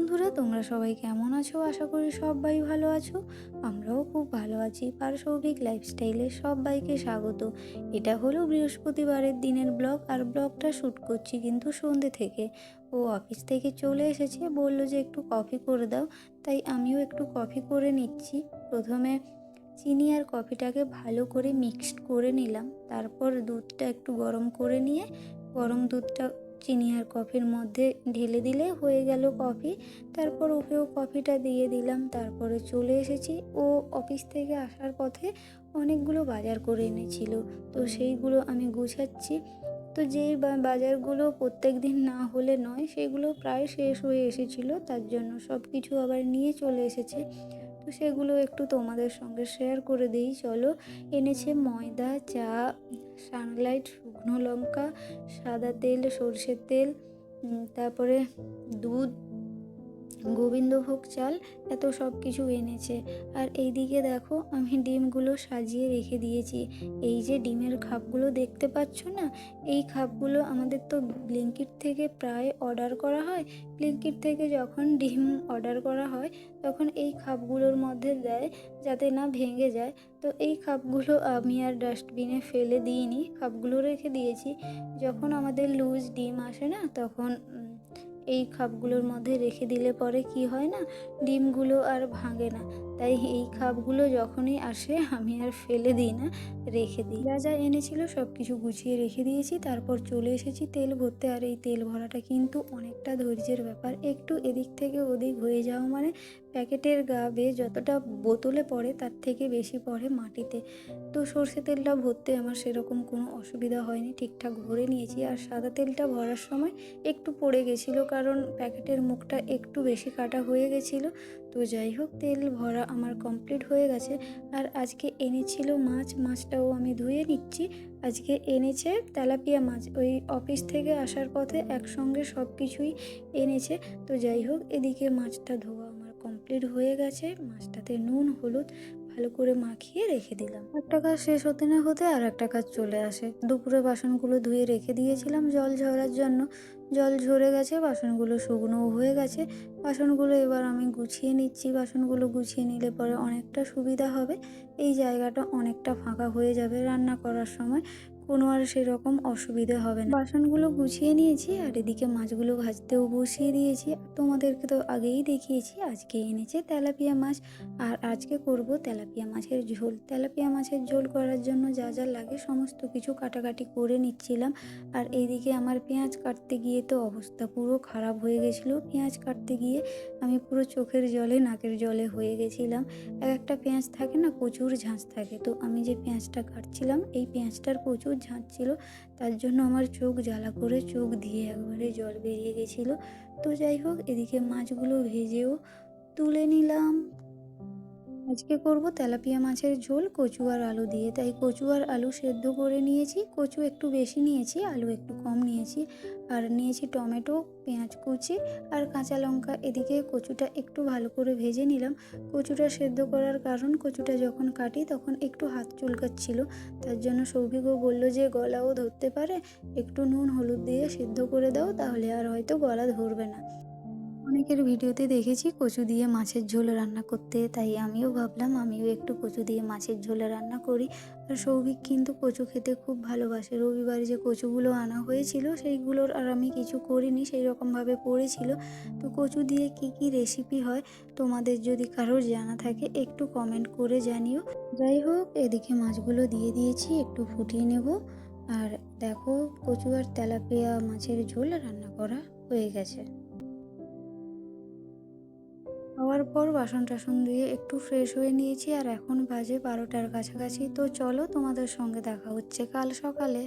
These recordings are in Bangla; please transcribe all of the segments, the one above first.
বন্ধুরা, তোমরা সবাই কেমন আছো? আশা করি সবাই ভালো আছো। আমরাও খুব ভালো আছি। পারসৌভিক লাইফস্টাইলে সবাইকে স্বাগত। এটা হলো বৃহস্পতিবারের দিনের ব্লগ, আর ব্লগটা শ্যুট করছি কিন্তু সন্ধে থেকে। ও অফিস থেকে চলে এসেছে, বলল যে একটু কফি করে দাও, তাই আমিও একটু কফি করে নিচ্ছি। প্রথমে চিনি আর কফিটাকে ভালো করে মিক্সড করে নিলাম। তারপর দুধটা একটু গরম করে নিয়ে, গরম দুধটা চিনি আর কফির মধ্যে ঢেলে দিলে হয়ে গেল কফি। তারপর ওকেও কফিটা দিয়ে দিলাম। তারপরে চলে এসেছি। ও অফিস থেকে আসার পথে অনেকগুলো বাজার করে এনেছিল। তো সেইগুলো আমি গুছাচ্ছি। তো যেই বাজারগুলো প্রত্যেক দিন না হলে নয়, সেগুলো প্রায় শেষ হয়ে এসেছিল। তার জন্য সব কিছু আবার নিয়ে চলে এসেছে। তো সেগুলো একটু তোমাদের সঙ্গে শেয়ার করে দিই। চলো, এনেছে ময়দা, চা, সানলাইট শুকনো লঙ্কা সাদা তেল সর্ষের তেল তারপরে দুধ গোবিন্দভোগ চাল, এত সব কিছু এনেছে। আর এইদিকে দেখো, আমি ডিমগুলো সাজিয়ে রেখে দিয়েছি। এই যে ডিমের খাপগুলো দেখতে পাচ্ছ না? এই খাপগুলো আমাদের তো ব্লিঙ্কিট থেকে প্রায় অর্ডার করা হয়। ব্লিঙ্কিট থেকে যখন ডিম অর্ডার করা হয়, তখন এই খাপগুলোর মধ্যে দেয় যাতে না ভেঙে যায়। তো এই খাপগুলো আমি আর ডাস্টবিনে ফেলে দিইনি। খাপগুলো রেখে দিয়েছি। যখন আমাদের লুজ ডিম আসে না, তখন এই খাপগুলোর মধ্যে রেখে দিলে পরে কি হয় না? ডিমগুলো আর ভাঙে না। তাই এই কাপগুলো যখনই আসে, আমি আর ফেলে দিই না, রেখে দিই। যা যা এনেছিল সব কিছু গুছিয়ে রেখে দিয়েছি, তারপর চলে এসেছি তেল ভরতে। আর এই তেল ভরাটা কিন্তু অনেকটা ধৈর্যের ব্যাপার। একটু এদিক থেকে ওদিক হয়ে যাওয়া মানে প্যাকেটের গা বেয়ে যতটা বোতলে পড়ে, তার থেকে বেশি পড়ে মাটিতে। তো সর্ষে তেলটা ভরতে আমার সেরকম কোনো অসুবিধা হয়নি। ঠিকঠাক ভরে নিয়েছি। আর সাদা তেলটা ভরার সময় একটু পড়ে গেছিল, কারণ প্যাকেটের মুখটা একটু বেশি কাটা হয়ে গেছিল। তো যাই হোক, তেল ভরা আমার কমপ্লিট হয়ে গেছে। আর আজকে এনেছিল মাছ, মাছটাও আমি ধুয়ে নিচ্ছি। আজকে এনেছে তেলাপিয়া মাছ। ওই অফিস থেকে আসার পথে একসঙ্গে সব কিছুই এনেছে। তো যাই হোক, এদিকে মাছটা ধোয়া আমার কমপ্লিট হয়ে গেছে। মাছটাতে নুন, হলুদ ভালো করে মাখিয়ে রেখে দিলাম। একটা কাজ শেষ হতে না হতে আর একটা কাজ চলে আসে। দুপুরে বাসনগুলো ধুয়ে রেখে দিয়েছিলাম জল ঝরার জন্য। জল ঝরে গেছে, বাসনগুলো শুকনোও হয়ে গেছে। বাসনগুলো এবার আমি গুছিয়ে নিচ্ছি। বাসনগুলো গুছিয়ে নিলে পরে অনেকটা সুবিধা হবে। এই জায়গাটা অনেকটা ফাঁকা হয়ে যাবে রান্না করার সময়। কোনো আর সেরকম অসুবিধে হবে না। বাসনগুলো গুছিয়ে নিয়েছি আর এদিকে মাছগুলো ভাজতেও বসিয়ে দিয়েছি। তোমাদেরকে তো আগেই দেখিয়েছি, আজকে এনেছে তেলাপিয়া মাছ। আর আজকে করব তেলাপিয়া মাছের ঝোল। তেলাপিয়া মাছের ঝোল করার জন্য যা যা লাগে সমস্ত কিছু কাটাকাটি করে নিচ্ছিলাম। আর এইদিকে আমার পেঁয়াজ কাটতে গিয়ে তো অবস্থা পুরো খারাপ হয়ে গেছিল। পেঁয়াজ কাটতে গিয়ে আমি পুরো চোখের জলে, নাকের জলে হয়ে গেছিলাম। এক একটা পেঁয়াজ থাকে না, প্রচুর ঝাঁঝ থাকে। তো আমি যে পেঁয়াজটা কাটছিলাম, এই পেঁয়াজটার প্রচুর ঝাঁঝ তার জন্য আমার চোখ জ্বালা করে চোখ দিয়ে একবারে জল বেরিয়ে গেছিল। তো যাই হোক, এদিকে মাছগুলো ভেজেও তুলে নিলাম। আজকে করব তেলাপিয়া মাছের ঝোল, কচু আর আলু দিয়ে। তাই কচু আর আলু সেদ্ধ করে নিয়েছি। কচু একটু বেশি নিয়েছি, আলু একটু কম নিয়েছি। আর নিয়েছি টমেটো, পেঁয়াজ কুচি আর কাঁচা লঙ্কা। এদিকে কচুটা একটু ভালো করে ভেজে নিলাম। কচুটা সেদ্ধ করার কারণ কচুটা যখন কাটি তখন একটু হাত চুলকাচ্ছিল। তার জন্য সৌভিকও বলল যে, গলাও ধরতে পারে। একটু নুন, হলুদ দিয়ে সেদ্ধ করে দাও, তাহলে আর হয়তো গলা ধরবে না। অনেকের ভিডিওতে দেখেছি কচু দিয়ে মাছের ঝোল রান্না করতে, তাই আমিও ভাবলাম আমিও একটু কচু দিয়ে মাছের ঝোলে রান্না করি। আর সৌভিক কিন্তু কচু খেতে খুব ভালোবাসে। রবিবারে যে কচুগুলো আনা হয়েছিল সেইগুলোর আর আমি কিছু করিনি সেই রকমভাবে পড়েছিল। তো কচু দিয়ে কি কি রেসিপি হয় তোমাদের যদি কারোর জানা থাকে একটু কমেন্ট করে জানিও। যাই হোক, এদিকে মাছগুলো দিয়ে দিয়েছি, একটু ফুটিয়ে নেব। আর দেখো কচু আর তেলাপিয়া মাছের ঝোল রান্না করা হয়ে গেছে। খাওয়ার পর বাসন টাসন ধুয়ে একটু ফ্রেশ হয়ে নিয়েছি আর এখন বাজে বারোটার কাছাকাছি। তো চলো তোমাদের সঙ্গে দেখা হচ্ছে কাল সকালে।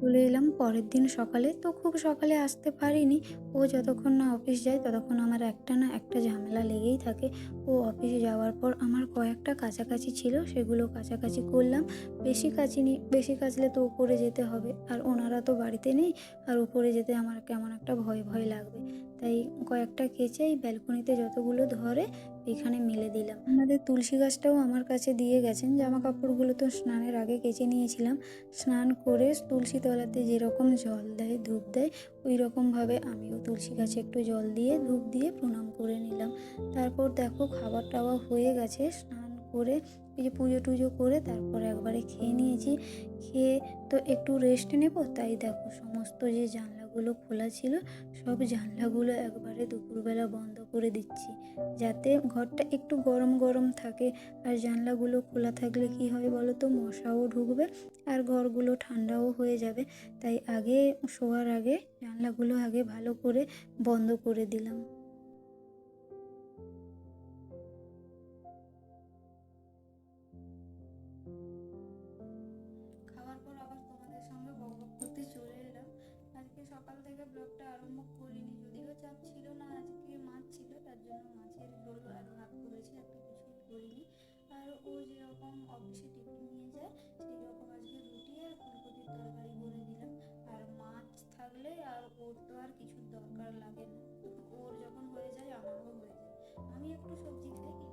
চলে এলাম পরের দিন সকালে। তো খুব সকালে আসতে পারিনি। ও যতক্ষণ না অফিস যায় ততক্ষণ আমার একটা না একটা ঝামেলা লেগেই থাকে। ও অফিসে যাওয়ার পর আমার কয়েকটা কাছাকাছি ছিল, সেগুলো কাছাকাছি করলাম। বেশি কাচিনি বেশি কাচলে তো উপরে যেতে হবে। আর ওনারা তো বাড়িতে নেই, আর উপরে যেতে আমার কেমন একটা ভয় ভয় লাগবে। তাই কয়েকটা কেচে এই ব্যালকনিতে যতগুলো ধরে এখানে মেলে দিলাম। আমাদের তুলসী গাছটাও আমার কাছে দিয়ে গেছেন। জামা কাপড়গুলো তো স্নানের আগে কেচে নিয়েছিলাম। স্নান করে তুলসী তলাতে যেরকম জল দেয়, ধূপ দেয় ওই রকমভাবে আমিও তুলসী গাছে একটু জল দিয়ে, ধূপ দিয়ে প্রণাম করে নিলাম। তারপর দেখো খাবার টাবার হয়ে গেছে। স্নান করে এই যে পুজো টুজো করে তারপর একবারে খেয়ে নিয়েছি। খেয়ে তো একটু রেস্ট নেব, তাই দেখো সমস্ত যে জানলাগুলো খোলা ছিল, সব জানলাগুলো একবারে দুপুরবেলা বন্ধ করে দিচ্ছি। যাতে ঘরটা একটু গরম গরম থাকে, আর জানলাগুলো খোলা থাকলে কি হয় বলো তো মশাও ঢুকবে আর ঘরগুলো ঠান্ডাও হয়ে যাবে। তাই আগে শোয়ার আগে জানলাগুলো আগে ভালো করে বন্ধ করে দিলাম। করিনি। আর ও যেরকম অফিসে টিফিন নিয়ে যায় সেই রকম আজকে রুটি আর ফুলকপির তরকারি করে দিলাম। আর মাছ থাকলে আর ওর তো আর কিছু দরকার লাগে না। ওর যখন হয়ে যায়, আমারও হয়ে যায়। আমি একটু সবজি খাই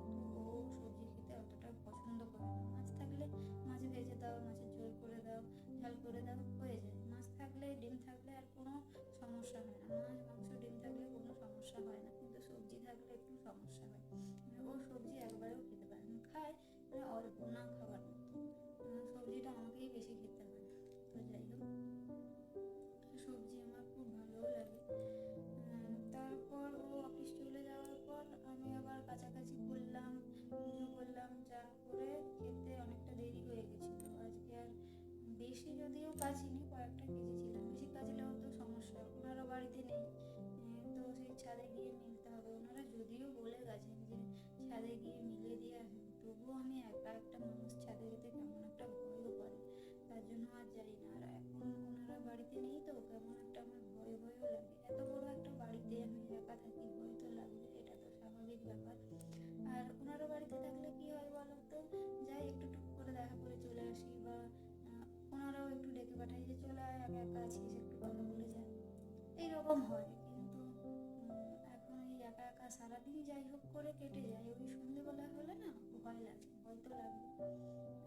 যদিও কাজিনি কয়েকটা কেজেছিলাম বেশি কাজলেও তো সমস্যা ওনারা বাড়িতে নেই। তো সেই ছাদে গিয়ে মিলতে হবে। ওনারা যদিও বলে গেছেন যে ছাদে গিয়ে মিলে দিয়ে আসবেন তবুও আমি একা একটা মানুষ ছাদে যেতে কেমন একটা ভয়ও করে। তার জন্য আর যাই না। আর এখন ওনারা বাড়িতে নেই তো, কেমন একটা আমার ভয় ভয়ও লাগে। এত বড় একটা বাড়িতে আমি একা থাকি পাঠাই যে চলে আয় একা একা আছিস একটু কথা বলে যা এইরকম হয়, কিন্তু এখন এই একা একা সারাদিন যাই হোক করে কেটে যায়। ওই সন্ধেবেলা হলে না, ভয় লাগে, ভয় তো লাগবে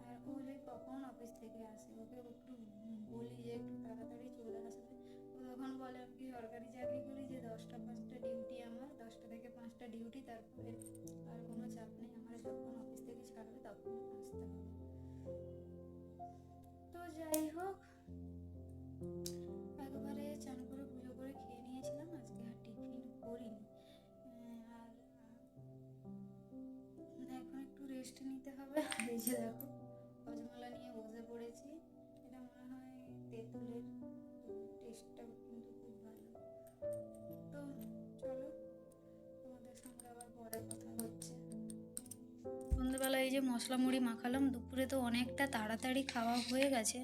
আর ও যে কখন অফিস থেকে আসে? ওকে একটু বলি যে, একটু তাড়াতাড়ি চলে আসবে। ও তখন বলে, আমি সরকারি চাকরি করি যে, দশটা, পাঁচটা ডিউটি আমার? দশটা থেকে পাঁচটা ডিউটি তারপরে আর কোনো চাপ নেই। আমার যখন অফিস থেকে ছাড়বে, তখন আসতে হবে। তো যাই হোক একবারে চান করে পুজো করে খেয়ে নিয়েছিলাম, আজকে আর টিফিন করিনি। আর এখন একটু রেস্ট নিতে হবে। এই যে দেখো হজমলা নিয়ে বসে পড়েছি। এটা মনে হয় তেঁতুলের টেস্টটা কিন্তু খুব ভালো। তো চলো, তোমাদের সঙ্গে আবার পরে কথা হচ্ছে। সন্ধ্যেবেলা এই যে মশলা মুড়ি মাখালাম, দুপুরে তো অনেকটা তাড়াতাড়ি খাওয়া হয়ে গেছে।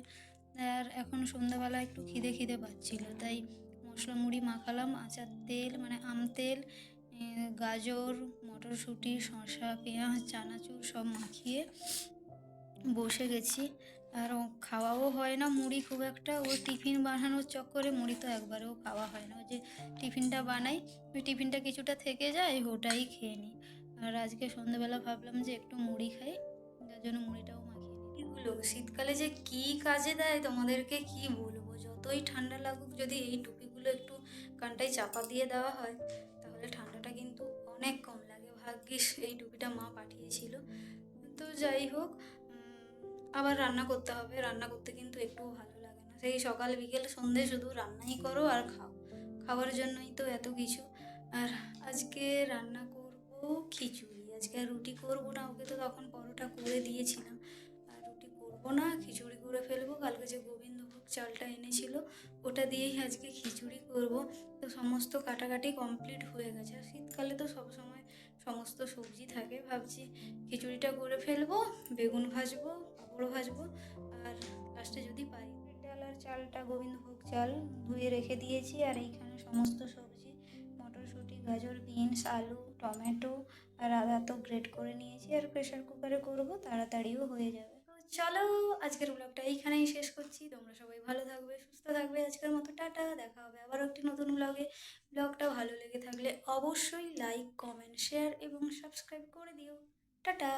আর এখন সন্ধ্যাবেলা একটু খিদে খিদে পাচ্ছিল, তাই মশলা মুড়ি মাখালাম, আচার তেল মানে আম তেল গাজর, মটরশুঁটি, শসা, পেঁয়াজ, চানাচুর সব মাখিয়ে বসে গেছি। আর খাওয়াও হয় না মুড়ি খুব একটা, ও টিফিন বানানোর চক্করে মুড়ি তো একবারেও খাওয়া হয় না। যে টিফিনটা বানাই, ওই টিফিনটা কিছুটা থেকে যায়, ওটাই খেয়ে নিই। আর আজকে সন্ধ্যেবেলা ভাবলাম যে একটু মুড়ি খাই, যার জন্য মুড়িটাও এগুলো শীতকালে যে কি কাজে দেয় তোমাদেরকে কি বলব? যতই ঠান্ডা লাগুক, যদি এই টুপিগুলো একটু কানটায় চাপা দিয়ে দেওয়া হয়, তাহলে ঠান্ডাটা কিন্তু অনেক কম লাগে। ভাগ্যিস এই টুপিটা মা পাঠিয়েছিল। তো যাই হোক আবার রান্না করতে হবে। রান্না করতে কিন্তু একটু ভালো লাগে না। সেই সকাল বিকেল সন্ধে শুধু রান্নাই করো আর খাও। খাওয়ার জন্যই তো এত কিছু। আর আজকে রান্না করব খিচুড়ি। আজকে আর রুটি করব না, ওকে তো তখন পরোটা করে দিয়েছিলাম। করব না, খিচুড়ি করে ফেলব। কালকে যে গোবিন্দভোগ চালটা এনেছিল, ওটা দিয়েই আজকে খিচুড়ি করব। তো সমস্ত কাটাকাটি কমপ্লিট হয়ে গেছে। আর শীতকালে তো সবসময় সমস্ত সবজি থাকে। ভাবছি খিচুড়িটা করে ফেলব, বেগুন ভাজবো, পাঁপড় ভাজবো। আর লাস্টে যদি পাই ডাল আর চালটা, গোবিন্দভোগ চাল ধুয়ে রেখে দিয়েছি। আর এইখানে সমস্ত সবজি, মটরশুঁটি, গাজর, বিনস, আলু, টমেটো আর আদা তো গ্রেট করে নিয়েছি। আর প্রেশার কুকারে করব, তাড়াতাড়িও হয়ে যাবে। চলো আজকের ব্লগটা এইখানেই শেষ করছি। তোমরা সবাই ভালো থাকবে, সুস্থ থাকবে। আজকের মতো টাটা, দেখা হবে আবার একটি নতুন ব্লগে ব্লগটা ভালো লেগে থাকলে অবশ্যই লাইক কমেন্ট শেয়ার এবং সাবস্ক্রাইব করে দিও। টাটা!